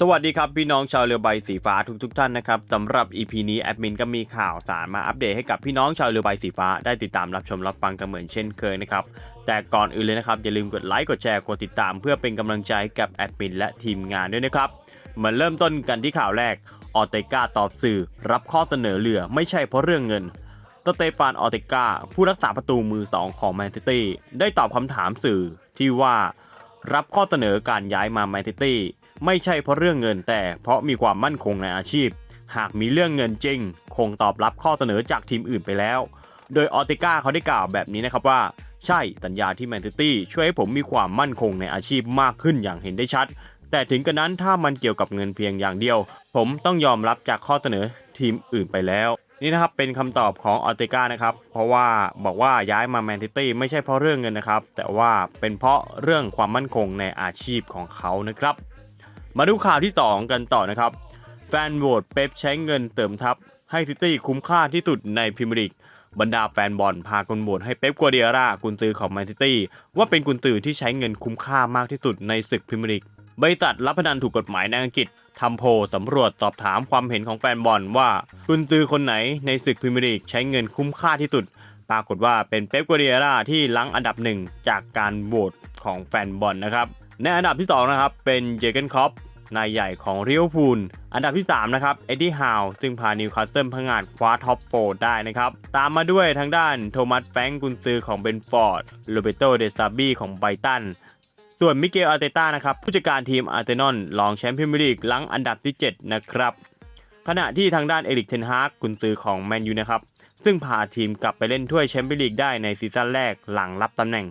สวัสดีครับ พี่น้องชาวเรือใบสีฟ้าทุกทท่านนะครับสำหรับ EP นี้แอดมินก็มีข่าวสารมาอัปเดตให้กับพี่น้องชาวเรือใบสีฟ้าได้ติดตามรับชมรับฟังกันเหมือนเช่นเคยนะครับแต่ก่อนอื่นเลยนะครับอย่าลืมกดไลค์กดแชร์กดติดตาม เพื่อเป็นกำลังใจให้กับแอดมินและทีมงานด้วยนะครับมาเริ่มต้นกันที่ข่าวแรกออเตกาตอบสื่อ รับข้อเสนอเรือไม่ใช่เพราะเรื่องเงินสเตฟานออเตกาผู้รักษาประตูมือสองของแมนซิตี้ได้ตอบคำถามสื่อที่ว่า รับข้อเสนอการย้ายมาแมนซิตี้ ไม่ใช่เพราะเรื่องเงินแต่เพราะมีความมั่นคงในอาชีพ หากมีเรื่องเงินจริง คงตอบรับข้อเสนอจากทีมอื่นไปแล้ว โดยออติก้าเขาได้กล่าวแบบนี้นะครับว่า ใช่สัญญาที่แมนซิตี้ช่วยให้ผมมีความมั่นคงในอาชีพมากขึ้นอย่างเห็นได้ชัด แต่ถึงกระนั้นถ้ามันเกี่ยวกับเงินเพียงอย่างเดียว ผมต้องยอมรับจากข้อเสนอทีมอื่นไปแล้วนี่นะครับเป็นคำตอบของออเตกานะครับ เพราะว่าบอกว่าย้ายมาแมนซิตี้ไม่ใช่เพราะเรื่องเงินนะครับ แต่ว่าเป็นเพราะเรื่องความมั่นคงในอาชีพของเขานะครับ มาดูข่าวที่ 2 กันต่อนะครับ แฟนโหวตเป๊ปใช้เงินเติมทัพ ให้ซิตี้คุ้มค่าที่สุดในพรีเมียร์ลีกบรรดาแฟนบอลพากันโหวตให้เป๊ปกัวเดียร่ากุนซือของแมนซิตี้ว่าเป็นกุนซือที่ใช้เงินคุ้มค่ามากที่สุดในศึกพรีเมียร์ลีกบริษัทรับพนันถูกกฎหมายในอังกฤษทำโพลสำรวจสอบถามความเห็นของแฟนบอลว่ากุนซือคนไหนในศึกพรีเมียร์ลีกใช้เงินคุ้มค่าที่สุด ปรากฏว่าเป็นเป๊ปกัวเดียร่าที่ลังอันดับหนึ่งจากการโหวตของแฟนบอลนะครับ ในอันดับที่สองนะครับ เป็นเจเกนคอปนายใหญ่ของเริเวพูลอันดับที่ 3 นะครับ เอ็ดดี้ฮาวซึ่งพานิวคาสเซิลพังงาดคว้าท็อปโฟได้นะครับ ตามมาด้วยทางด้านโทมัสแฟงกุนซือของเบนฟอร์ดโรเบโตเดซาบี้ของไบตันส่วนมิเกลอาร์เตต้านะครับผู้จัดการทีมอาร์เซนอลรองแชมป์พรีเมียร์ลีกหลังอันดับที่ 7 นะครับ ขณะที่ทางด้านเอริกเทนฮากกุนซือของแมนยูนะครับซึ่งพาทีมกลับไปเล่นถ้วยแชมเปี้ยนลีกได้ในซีซั่นแรกหลังรับตำแหน่ง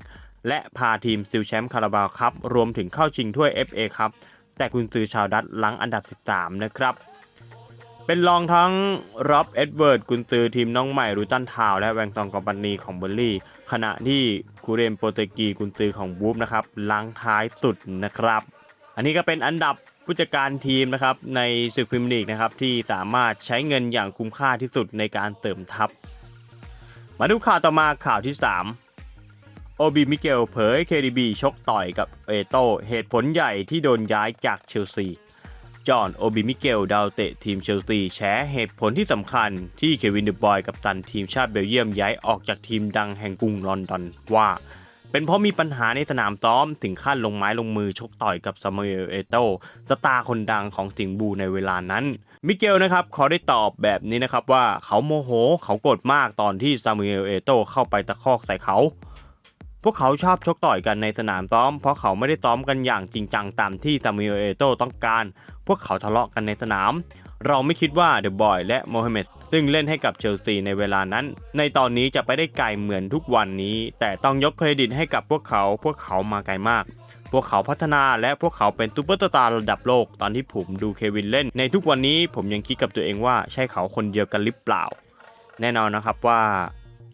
และพาทีมซิลแชมป์คาราบาวครับรวมถึงเข้าชิงถ้วย FA ครับแต่คุณซือชาวดัตหลังอันดับ 13 นะครับ เป็นรองทั้งร็อบเอ็ดเวิร์ดกุนซือทีมน้องใหม่รูตันทาวและแวงตองกอมปานีของเบอร์ลี่ ขณะที่คูเรนโปรเตกีกุนซือของบูฟนะครับล้างท้ายสุดนะครับ อันนี้ก็เป็นอันดับผู้จัดการทีมนะครับในศึกพรีเมียร์ลีกนะครับที่สามารถใช้เงินอย่างคุ้มค่าที่สุดในการเติมทัพ มาดูข่าวต่อมาข่าวที่ 3 โอบีมิเกลเผย KDB ชกต่อยกับเอโตเหตุผลใหญ่ที่โดนย้ายจากเชลซี จอห์นโอบิมิเกลดาวเตะทีมเชลซีแฉเหตุผลที่สำคัญที่เควินเดบอยกับตันทีมชาติเบลเยียมย้ายออกจากทีมดังแห่งกรุงลอนดอนว่า เป็นเพราะมีปัญหาในสนามซ้อมถึงขั้นลงไม้ลงมือชกต่อยกับซามูเอลเอโตสตาร์คนดังของสิงห์บูในเวลานั้นมิเกลนะครับเขาได้ตอบแบบนี้นะครับว่าเขาโมโหเขาโกรธมากตอนที่ซามูเอลเอโตเข้าไปตะคอกใส่เขา พวกเขาชอบชกต่อยกันในสนามซ้อม เพราะเขาไม่ได้ซ้อมกันอย่างจริงจังตามที่ซามูเอลเอโตต้องการ พวกเขาทะเลาะกันในสนาม เราไม่คิดว่าเดอะบอยและโมฮัมเหม็ดซึ่งเล่นให้กับเชลซีในเวลานั้น ในตอนนี้จะไปได้ไกลเหมือนทุกวันนี้ แต่ต้องยกเครดิตให้กับพวกเขา พวกเขามาไกลมาก พวกเขาพัฒนาและพวกเขาเป็นซูเปอร์สตาร์ระดับโลก ตอนที่ผมดูเควินเล่น ในทุกวันนี้ผมยังคิดกับตัวเองว่าใช่เขาคนเดียวกันหรือเปล่า แน่นอนนะครับว่า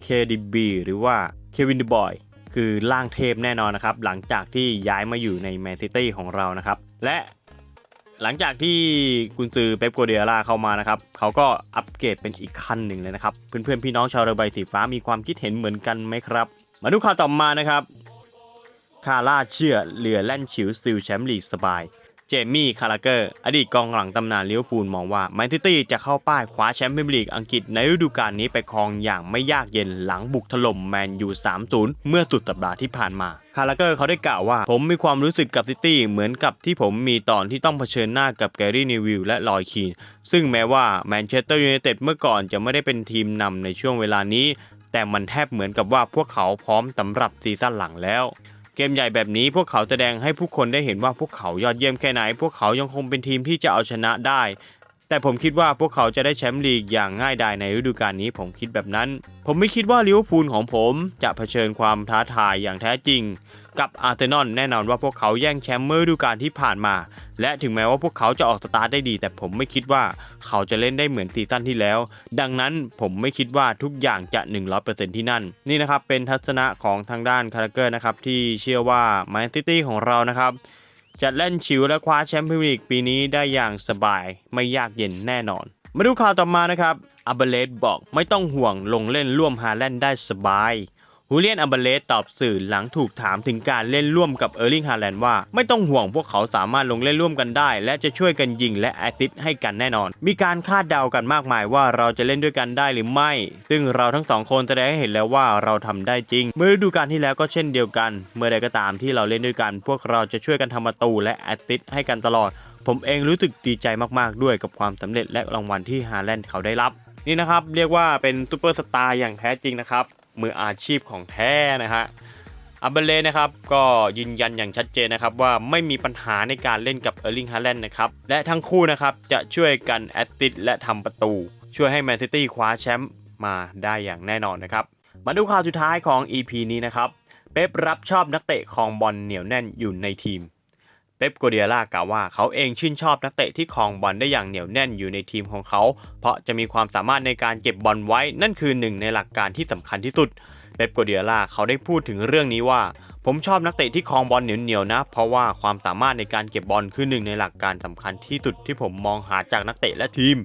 KDB หรือว่าเควินเดอะบอย คือล่างเทพแน่นอนนะครับ หลังจากที่ย้ายมาอยู่ในแมนซิตี้ของเรานะครับ และหลังจากที่กุนซือเป๊ปโกเดียร่าเข้ามานะครับเขาก็อัปเกรดเป็นอีกขั้นหนึ่งเลยนะครับ เพื่อนๆพี่น้องชาวเรือใบสีฟ้ามีความคิดเห็นเหมือนกันไหมครับ มาดูข่าวต่อมานะครับคาร่าเชื่อเรือแล่นฉิวซิลแชมป์ลีกสบาย จมี่คาราเกอร์ อดีตกองหลังตำนานลิเวอร์พูลมองว่าแมนซิตี้จะเข้าป้ายคว้าแชมป์พรีเมียร์ลีกอังกฤษในฤดูกาลนี้ไปครองอย่างไม่ยากเย็นหลังบุกถล่มแมนยู 3-0 เมื่อสุดสัปดาห์ที่ผ่านมา คาราเกอร์เขาได้กล่าวว่า ผมมีความรู้สึกกับซิตี้เหมือนกับที่ผมมีตอนที่ต้องเผชิญหน้ากับแกรี่นิวิลและลอยคีน ซึ่งแม้ว่าแมนเชสเตอร์ยูไนเต็ดเมื่อก่อนจะไม่ได้เป็นทีมนำในช่วงเวลานี้ แต่มันแทบเหมือนกับว่าพวกเขาพร้อมสำหรับซีซั่นหลังแล้ว เกมใหญ่แบบนี้พวกเขาแสดงให้ผู้คนได้เห็นว่าพวกเขายอดเยี่ยมแค่ไหน พวกเขายังคงเป็นทีมที่จะเอาชนะได้ แต่ผมคิดว่าพวกเขาจะได้แชมป์ลีกอย่างง่ายดายในฤดูกาลนี้ผมคิดแบบนั้น ผมไม่คิดว่าลิเวอร์พูลของผมจะเผชิญความท้าทายอย่างแท้จริง กับอาร์เซนอลแน่นอนว่าพวกเขาแย่งแชมป์เมื่อฤดูกาลที่ผ่านมา และถึงแม้ว่าพวกเขาจะออกสตาร์ทได้ดี แต่ผมไม่คิดว่าเขาจะเล่นได้เหมือนซีซั่นที่แล้ว ดังนั้นผมไม่คิดว่าทุกอย่างจะ 100%ที่นั่น นี่นะครับเป็นทัศนะของทางด้านคาราเกอร์นะครับที่เชื่อว่าแมนซิตี้ของเรานะครับ จะเล่นชิวและคว้าแชมป์พรีเมียร์ลีกปีนี้ได้อย่างสบายไม่ยากเย็นแน่นอน มาดูข่าวต่อมานะครับอับเบเลสบอกไม่ต้องห่วงลงเล่นร่วมฮาแลนด์ได้สบาย ฮูเลียนอัมเบเลสตอบสื่อหลังถูกถามถึงการเล่นร่วมกับเออร์ลิงฮาแลนด์ว่า ไม่ต้องห่วงพวกเขาสามารถลงเล่นร่วมกันได้ และจะช่วยกันยิงและแอสซิสให้กันแน่นอน มีการคาดเดากันมากมายว่าเราจะเล่นด้วยกันได้หรือไม่ ซึ่งเราทั้งสองคนแสดงให้เห็นแล้วว่าเราทำได้จริง เมื่อฤดูกาลที่แล้วก็เช่นเดียวกัน เมื่อใดก็ตามที่เราเล่นด้วยกัน พวกเราจะช่วยกันทำประตูและแอสซิสให้กันตลอด ผมเองรู้สึกดีใจมากๆด้วยกับความสำเร็จและรางวัลที่ฮาแลนด์เขาได้รับ นี่นะครับเรียกว่าเป็นซูเปอร์สตาร์อย่างแท้จริงนะครับ มืออาชีพของแท้นะฮะอัมเบเลนะครับก็ยืนยันอย่างชัดเจนนะครับว่าไม่มีปัญหาในการเล่นกับเออร์ลิงฮาแลนด์นะครับและทั้งคู่นะครับจะช่วยกันแอสซิสและทำประตู ช่วยให้แมนซิตี้คว้าแชมป์มาได้อย่างแน่นอนนะครับ มาดูข่าวสุดท้ายของ EP นี้นะครับ เป๊ปรับชอบนักเตะครองบอลเหนียวแน่นอยู่ในทีม ป๊ปโกเดียร่ากล่าวว่าเขาเองชื่นชอบนักเตะที่ครองบอลได้อย่างเหนียวแน่นอยู่ในทีมของเขา เพราะจะมีความสามารถในการเก็บบอลไว้นั่นคือหนึ่งในหลักการที่สำคัญที่สุด เป๊ปโกเดียร่าเขาได้พูดถึงเรื่องนี้ว่า ผมชอบนักเตะที่ครองบอลเหนียวๆนะ เพราะว่าความสามารถในการเก็บบอลคือหนึ่งในหลักการสำคัญที่สุดที่ผมมองหาจากนักเตะและทีม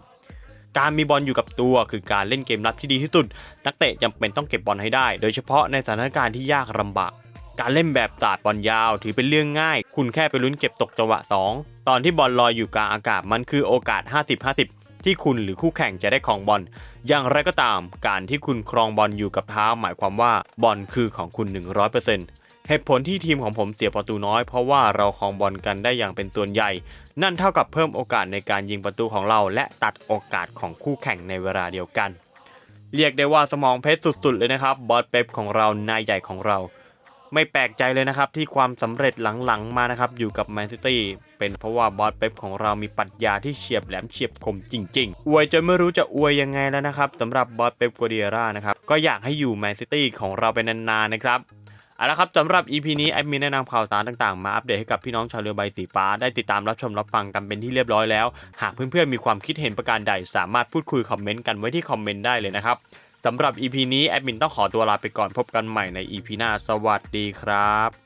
การมีบอลอยู่กับตัวคือการเล่นเกมรับที่ดีที่สุด นักเตะจำเป็นต้องเก็บบอลให้ได้ โดยเฉพาะในสถานการณ์ที่ยากลำบาก การเล่นแบบศาสตร์บอลยาวถือเป็นเรื่องง่าย คุณแค่ไปลุ้นเก็บตกจังหวะ 2 ตอนที่บอลลอยอยู่กลางอากาศมันคือโอกาส 50-50ที่คุณหรือคู่แข่งจะได้ครองบอล อย่างไรก็ตาม การที่คุณครองบอลอยู่กับเท้าหมายความว่าบอลคือของคุณ 100%เหตุผลที่ทีมของผมเสียประตูน้อยเพราะว่าเราครองบอลกันได้อย่างเป็นตัวใหญ่ นั่นเท่ากับเพิ่มโอกาสในการยิงประตูของเราและตัดโอกาสของคู่แข่งในเวลาเดียวกัน เรียกได้ว่าสมองเพชรสุดๆเลยนะครับบอสเป๊ปของเรานายใหญ่ของเรา ไม่แปลกใจเลยนะครับที่ความสำเร็จหลังๆมานะครับอยู่กับแมนซิตี้เป็นเพราะว่าบอสเป๊ปของเรามีปรัชญาที่เฉียบแหลมเฉียบคมจริง ๆ อวยจนไม่รู้จะอวยยังไงแล้วนะครับสำหรับบอสเป๊ปกัวเดียร่านะครับก็อยากให้อยู่แมนซิตี้ของเราไปนานๆนะครับเอาละครับสำหรับ EP นี้แอดมินแนะนำข่าวสารต่างๆ มาอัปเดตให้กับพี่น้องชาวเรือใบสีฟ้า ได้ติดตามรับชมรับฟังกันเป็นที่เรียบร้อยแล้ว หากเพื่อนๆมีความคิดเห็นประการใด สามารถพูดคุยคอมเมนต์กันไว้ที่คอมเมนต์ได้เลยนะครับ สำหรับ EP นี้แอดมินต้องขอตัวลาไปก่อนพบกันใหม่ใน EP หน้าสวัสดีครับ